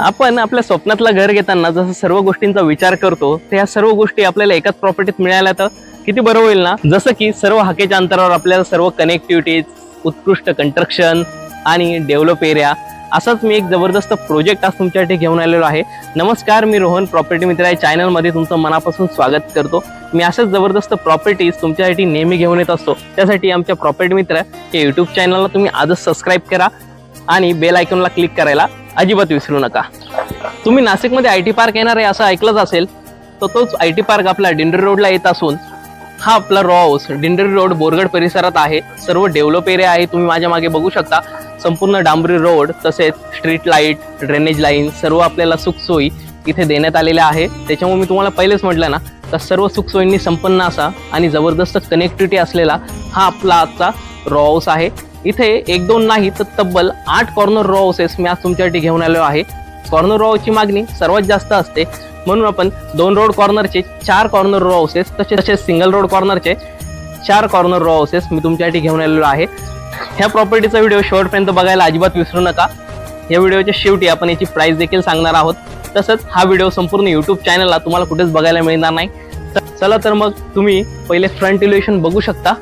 आपण आपल्या स्वप्नातलं घर घेताना जसं सर्व गोष्टींचा विचार करतो तर ह्या सर्व गोष्टी आपल्याला एकाच प्रॉपर्टीत मिळाल्या तर किती बरं होईल ना? जसं की सर्व हाकेच्या अंतरावर आपल्याला सर्व कनेक्टिव्हिटीज उत्कृष्ट कंस्ट्रक्शन आणि डेव्हलप एरिया असाच मी एक जबरदस्त प्रोजेक्ट आज तुमच्यासाठी घेऊन आलेलो आहे. नमस्कार मी रोहन प्रॉपर्टी मित्र या चॅनलमध्ये तुमचं मनापासून स्वागत करतो. मी अशाच जबरदस्त प्रॉपर्टीज तुमच्यासाठी नेहमी घेऊन येत असतो. त्यासाठी आमच्या प्रॉपर्टी मित्र या यूट्यूब चॅनलला तुम्ही आजच सबस्क्राईब करा. आणि बेल आयकॉनला क्लिक करायला अजिबात विसरू नका. तुम्ही नाशिकमध्ये आय टी पार्क येणार आहे असं ऐकलंच असेल तर तोच आय टी पार्क आपला डिंडरी रोडला येत असून हा आपला row house Dindori road Borgad परिसरात आहे. सर्व डेव्हलप एरिया आहे तुम्ही माझ्या मागे बघू शकता. संपूर्ण डांबरी रोड तसेच स्ट्रीट लाइट ड्रेनेज लाईन सर्व आपल्याला सुखसोयी इथे देण्यात आलेल्या आहे. त्याच्यामुळे मी तुम्हाला पहिलेच म्हटलं ना तर सर्व सुखसोयींनी संपन्न असा आणि जबरदस्त कनेक्टिव्हिटी असलेला हा आपला आजचा रॉ हाऊस आहे. इथे एक दोन नाही तर तब्बल आठ कॉर्नर रॉ हाऊसेस मी आज तुमच्यासाठी घेऊन आलो आहे. कॉर्नर रॉ मागणी सर्वात जास्त असते. म्हणून आपण दोन रोड कॉर्नरचे चार कॉर्नर रॉ हाऊसेस तसे तसेच सिंगल रोड कॉर्नरचे चार कॉर्नर रॉ हाऊसेस मी तुमच्यासाठी घेऊन आलेलो आहे. ह्या प्रॉपर्टीचा व्हिडिओ शेवटपर्यंत बघायला अजिबात विसरू नका. या व्हिडिओच्या शेवटी आपण याची प्राइस देखील सांगणार आहोत. तसंच हा व्हिडिओ संपूर्ण यूट्यूब चॅनलला तुम्हाला कुठेच बघायला मिळणार नाही. तर चला तर मग तुम्ही पहिले फ्रंट इल्युएशन बघू शकता.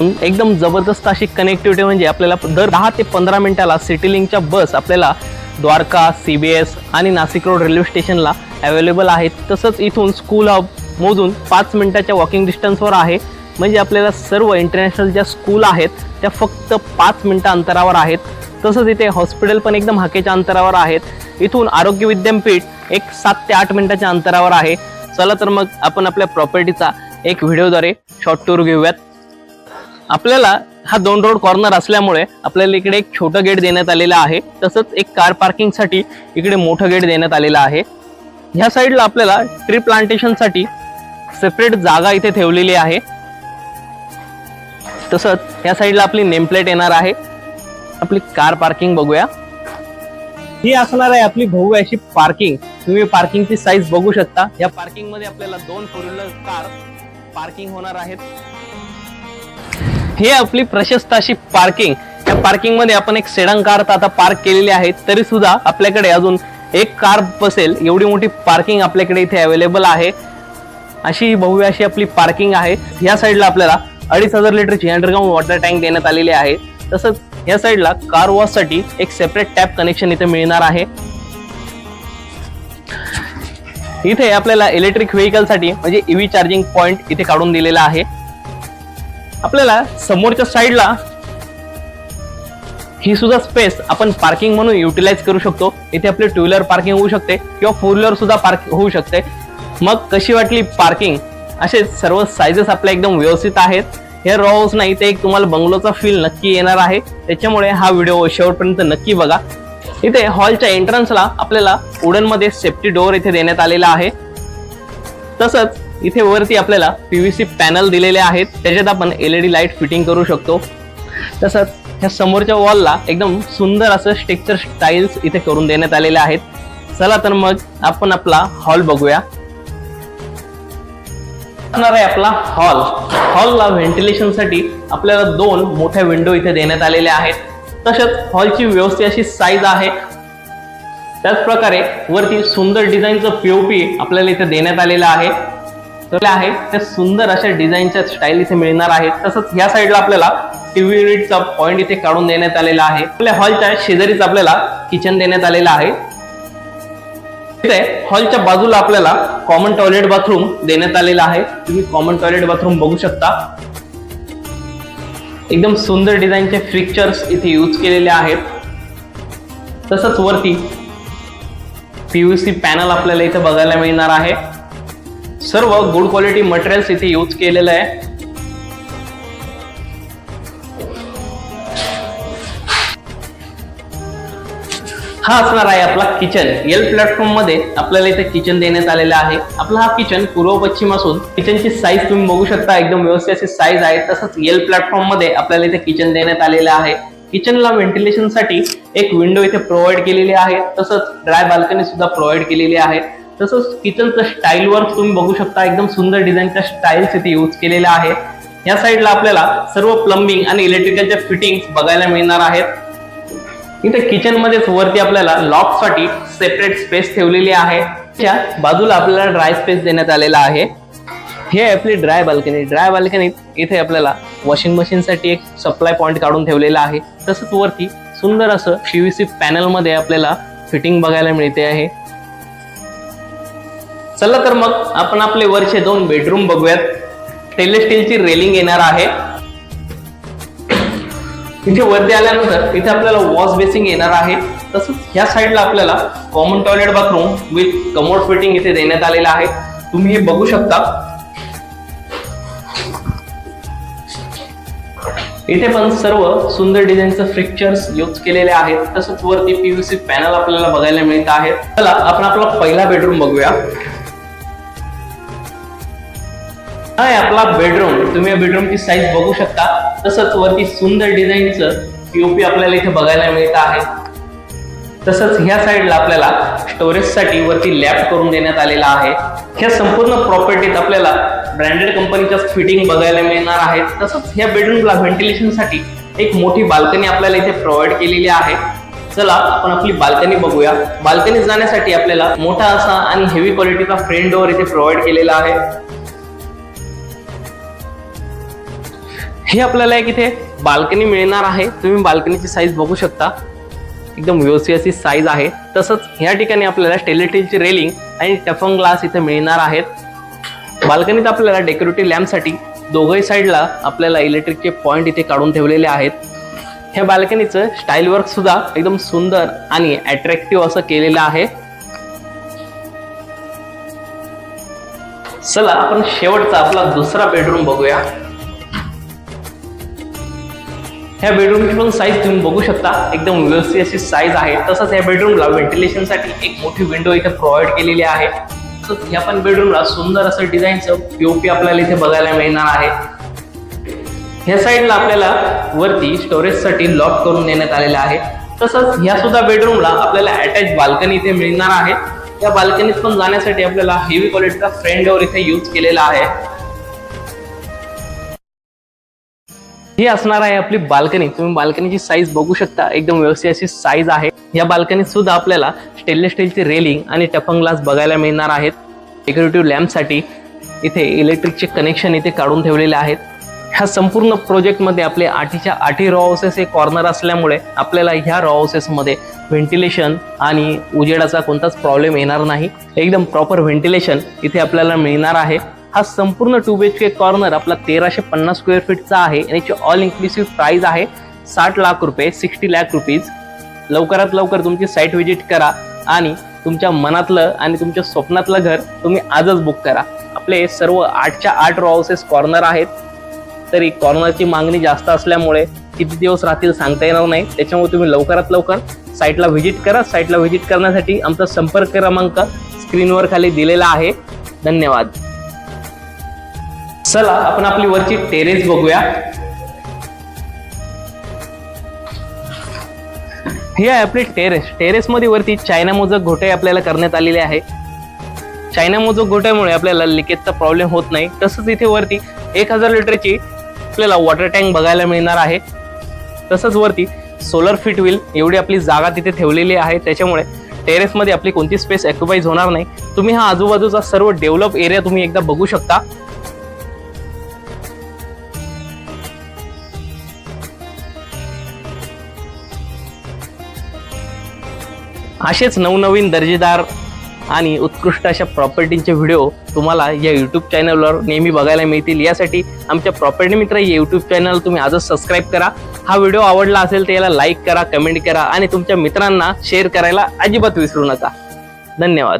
एकदम जबरदस्त अशी कनेक्टिव्हिटी म्हणजे आपल्याला दर दहा ते पंधरा मिनिटाला सिटीलिंगच्या बस आपल्याला द्वारका सी बी एस आणि नाशिक रोड रेल्वे स्टेशनला अवेलेबल आहेत. तसंच इथून स्कूल हब मोजून पाच मिनिटाच्या वॉकिंग डिस्टन्सवर आहे. म्हणजे आपल्याला सर्व इंटरनॅशनल ज्या स्कूल आहेत त्या फक्त पाच मिनटं अंतरावर आहेत. तसंच इथे हॉस्पिटल पण एकदम हाकेच्या अंतरावर आहेत. इथून आरोग्य विद्यापीठ एक सात ते आठ मिनिटाच्या अंतरावर आहे. चला तर मग आपण आपल्या प्रॉपर्टीचा एक व्हिडिओद्वारे शॉर्ट टूर घेऊयात. आपल्याला हा दोन रोड कॉर्नर असल्यामुळे आपल्याला इकडे एक छोटं गेट देण्यात आलेलं आहे. तसंच एक कार पार्किंगसाठी इकडे मोठं गेट देण्यात आलेलं आहे. ह्या साईडला आपल्याला ट्री प्लांटेशनसाठी सेपरेट जागा इथे ठेवलेली आहे. तसंच ह्या साईडला आपली नेमप्लेट येणार आहे. आपली कार पार्किंग बघूया. ही असणार आहे आपली भाऊ अशी पार्किंग तुम्ही पार्किंगची साईज बघू शकता. या पार्किंगमध्ये आपल्याला दोन फोर व्हीलर कार पार्किंग होणार आहेत. हे आपली प्रशस्त अशी पार्किंग या पार्किंगमध्ये आपण एक सेडन कार आता पार्क केलेली आहे तरी सुद्धा आपल्याकडे अजून एक कार बसेल. एवढी मोठी पार्किंग आपल्याकडे इथे अवेलेबल आहे. अशी भव्य अशी आपली पार्किंग आहे. ह्या साईडला आपल्याला अडीच हजार लिटरची अंडरग्राऊंड वॉटर टँक देण्यात आलेली आहे. तसंच या साईडला कार वॉशसाठी एक सेपरेट टॅप कनेक्शन इथे मिळणार आहे. इथे आपल्याला इलेक्ट्रिक व्हेकलसाठी म्हणजे ईव्ही चार्जिंग पॉईंट इथे काढून दिलेला आहे. आपल्याला समोरच्या साईडला ही सुद्धा स्पेस आपण पार्किंग म्हणून युटिलाइज करू शकतो. इथे आपली टू व्हीलर पार्किंग होऊ शकते किंवा फोर व्हीलर सुद्धा पार्क होऊ शकते. मग कशी वाटली पार्किंग असे सर्व साईजेस आपल्या एकदम व्यवस्थित आहेत. हे रॉ हाऊस नाही ते एक तुम्हाला बंगलोचा फील नक्की येणार आहे. त्याच्यामुळे हा व्हिडिओ शेवटपर्यंत नक्की बघा. इथे हॉलच्या एंट्रन्सला आपल्याला उडनमध्ये सेफ्टी डोअर इथे देण्यात आलेला आहे. तसंच इथे वरती आपल्याला पीव्हीसी पॅनल दिलेले आहेत. त्याच्यात आपण एलईडी लाइट फिटिंग करू शकतो. तसंच ह्या समोरच्या वॉलला एकदम सुंदर असं स्ट्रक्चर स्टाईल्स इथे करून देण्यात आलेले आहेत. चला तर मग आपण आपला हॉल बघूया. असणार आहे आपला हॉल. हॉलला व्हेंटिलेशनसाठी आपल्याला दोन मोठ्या विंडो इथे देण्यात आलेल्या आहेत. तसंच हॉलची व्यवस्थित अशी साईज आहे. त्याच प्रकारे वरती सुंदर डिझाईनचं पीओपी आपल्याला इथे देण्यात आलेलं आहे. तर आहे त्या सुंदर अशा डिझाईनच्या स्टाईल इथे मिळणार आहे तसंच ह्या साईडला आपल्याला टीव्ही युनिटचा पॉईंट इथे काढून देण्यात आलेला आहे. आपल्या हॉलच्या शेजारीच आपल्याला किचन देण्यात आलेलं आहे. इथे हॉलच्या बाजूला आपल्याला कॉमन टॉयलेट बाथरूम देण्यात आलेला आहे. तुम्ही कॉमन टॉयलेट बाथरूम बघू शकता. एकदम सुंदर डिझाईनचे फिक्चर्स इथे यूज केलेले आहेत. तसंच वरती पीव्हीसी पॅनल आपल्याला इथे बघायला मिळणार आहे. सर्व गुड क्वालिटी मटेरियल्स इथे यूज केलेलं आहे. हा असणार आहे आपला किचन एल प्लॅटफॉर्ममध्ये आपल्याला इथे किचन देण्यात आलेलं आहे. आपला हा किचन पूर्व पश्चिम असून किचनची साईज तुम्ही बघू शकता एकदम व्यवस्थित अशी साईज आहे. तसंच एल प्लॅटफॉर्ममध्ये आपल्याला इथे किचन देण्यात आलेलं आहे. किचनला व्हेंटिलेशनसाठी एक विंडो इथे प्रोव्हाइड केलेली आहे. तसंच ड्राय बाल्कनी सुद्धा प्रोव्हाइड केलेली आहे. तसंच किचनचं स्टाईल वर्क तुम्ही बघू शकता एकदम सुंदर डिझाईनच्या स्टाईल्स इथे यूज केलेल्या आहे या साईडला आपल्याला सर्व प्लंबिंग आणि इलेक्ट्रिकलच्या फिटिंग बघायला मिळणार आहेत. इथे किचन मध्येच वरती आपल्याला लॉकसाठी सेपरेट स्पेस ठेवलेली आहे. त्या बाजूला आपल्याला ड्राय स्पेस देण्यात आलेला आहे. हे आपली ड्राय बाल्कनी. ड्राय बाल्कनीत इथे आपल्याला वॉशिंग मशीन साठी एक सप्लाय पॉइंट काढून ठेवलेला आहे. तसंच वरती सुंदर असं पीव्हीसी पॅनलमध्ये आपल्याला फिटिंग बघायला मिळते आहे. चला तर मग आपण आपले वरचे दोन बेडरूम बघूयात. स्टेनलेस स्टीलची रेलिंग येणार आहे. इथे वरती आल्यानंतर इथे आपल्याला वॉश बेसिंग येणार आहे. तसंच ह्या साईडला आपल्याला common toilet bathroom with commode fitting इथे देण्यात आलेलं आहे. तुम्ही हे बघू शकता. इथे पण सर्व सुंदर डिझाईनचं फ्रिक्चर्स यूज केलेले आहेत. तसंच वरती पीव्हीसी पॅनल आपल्याला बघायला मिळत आहेत चला आपण आपला पहिला बेडरूम बघूया. हा आहे आपला बेडरूम तुम्ही या बेडरूमची साईज बघू शकता. तसंच वरती सुंदर डिझाईनचं पीओपी आपल्याला इथे बघायला मिळत आहे. तसंच ह्या साईडला आपल्याला स्टोरेजसाठी वरती लॅप करून देण्यात आलेला आहे. ह्या संपूर्ण प्रॉपर्टीत आपल्याला ब्रँडेड कंपनीच्या फिटिंग बघायला मिळणार आहे. तसंच ह्या बेडरूमला व्हेंटिलेशनसाठी एक मोठी बाल्कनी आपल्याला इथे प्रोव्हाइड केलेली आहे. चला आपण आपली बाल्कनी बघूया. बाल्कनी जाण्यासाठी आपल्याला मोठा असा आणि हेवी क्वालिटीचा फ्रेंड डोअर इथे प्रोव्हाइड केलेला आहे. हे आपल्याला एक इथे बाल्कनी मिळणार आहे. तुम्ही बाल्कनीची साईज बघू शकता. एकदम व्यवस्थित अशी साईज आहे. तसंच ह्या ठिकाणी आपल्याला स्टेलेटीलची रेलिंग आणि टफन ग्लास इथे मिळणार आहेत. बाल्कनीत आपल्याला डेकोरेटिव्ह लॅम्पसाठी दोघही साईडला आपल्याला इलेक्ट्रिकचे पॉईंट इथे काढून ठेवलेले आहेत. ह्या बाल्कनीचं स्टाईल वर्क सुद्धा एकदम सुंदर आणि अट्रॅक्टिव्ह असं केलेलं आहे. चला आपण शेवटचा आपला दुसरा बेडरूम बघूया. ह्या बेडरूमची पण साईज तुम्ही बघू शकता. एकदम व्यवस्थित अशी साईज आहे. तसंच या बेडरूमला व्हेंटिलेशनसाठी एक मोठी विंडो इथे प्रोव्हाइड केलेली आहे. तसंच ह्या पण बेडरूमला सुंदर असं डिझाईनचं पीओपी आपल्याला इथे बघायला मिळणार आहे. ह्या साईडला आपल्याला वरती स्टोरेजसाठी लॉक करून देण्यात आलेलं आहे. तसंच ह्या सुद्धा बेडरूमला आपल्याला अटॅच बाल्कनी इथे मिळणार आहे. त्या बाल्कनीत पण जाण्यासाठी आपल्याला हेवी क्वालिटीचा फ्रेंड डोअर इथे यूज केलेला आहे. ही असणार आहे आपली बाल्कनी. तुम्ही बाल्कनीची साईज बघू शकता. एकदम व्यवस्थित अशी साईज आहे. या बाल्कनीत सुद्धा आपल्याला स्टेनलेस स्टीलची रेलिंग आणि टफन ग्लास बघायला मिळणार आहेत. डेकोरेटिव्ह लॅम्पसाठी इथे इलेक्ट्रिकचे कनेक्शन इथे काढून ठेवलेले आहेत. ह्या संपूर्ण प्रोजेक्टमध्ये आपले आठीच्या आठी रॉ हाऊसेस हे कॉर्नर असल्यामुळे आपल्याला ह्या रॉ हाऊसेसमध्ये व्हेंटिलेशन आणि उजेडाचा कोणताच प्रॉब्लेम येणार नाही. एकदम प्रॉपर व्हेंटिलेशन इथे आपल्याला मिळणार आहे. हा संपूर्ण two B H K corner आपला तेराशे पन्नास स्क्वेअर फीटचा आहे. आणि याची ऑल इन्क्लुसिव्ह प्राईज आहे साठ लाख रुपये सिक्स्टी लॅक रुपीज लवकरात लवकर तुमची साईट व्हिजिट करा आणि तुमच्या मनातलं आणि तुमच्या स्वप्नातलं घर तुम्ही आजच बुक करा. आपले सर्व आठच्या आठ रॉ हाऊसेस कॉर्नर आहेत. तरी कॉर्नरची मागणी जास्त असल्यामुळे किती दिवस राहतील सांगता येणार नाही. त्याच्यामुळे तुम्ही लवकरात लवकर साईटला व्हिजिट करा. साईटला व्हिजिट करण्यासाठी आमचा संपर्क क्रमांक स्क्रीनवर खाली दिलेला आहे. धन्यवाद. चला आपण आपली वरची टेरेस बघूया. हे आहे आपली टेरेस टेरेस मध्ये वरती चायना मोजक घोटे आपल्याला करण्यात आलेले आहे. चायना मोजक घोट्यामुळे आपल्याला लिकेजचा प्रॉब्लेम होत नाही. तसंच इथे वरती एक हजार लिटरची आपल्याला वॉटर टँक बघायला मिळणार आहे. तसंच वरती सोलर फिट व्हील एवढी आपली जागा तिथे ठेवलेली आहे. त्याच्यामुळे टेरेसमध्ये आपली कोणती स्पेस ऑक्युपाईज होणार नाही. तुम्ही हा आजूबाजूचा सर्व डेव्हलप एरिया तुम्ही एकदा बघू शकता. असेच नवनवीन दर्जेदार आणि उत्कृष्ट अशा प्रॉपर्टींचे व्हिडिओ तुम्हाला या यूट्यूब चॅनलवर नेहमी बघायला मिळतील. यासाठी आमच्या प्रॉपर्टी मित्र या यूट्यूब चॅनल तुम्ही आजच सबस्क्राईब करा. हा व्हिडिओ आवडला असेल तर याला लाईक करा कमेंट करा आणि तुमच्या मित्रांना शेअर करायला अजिबात विसरू नका. धन्यवाद.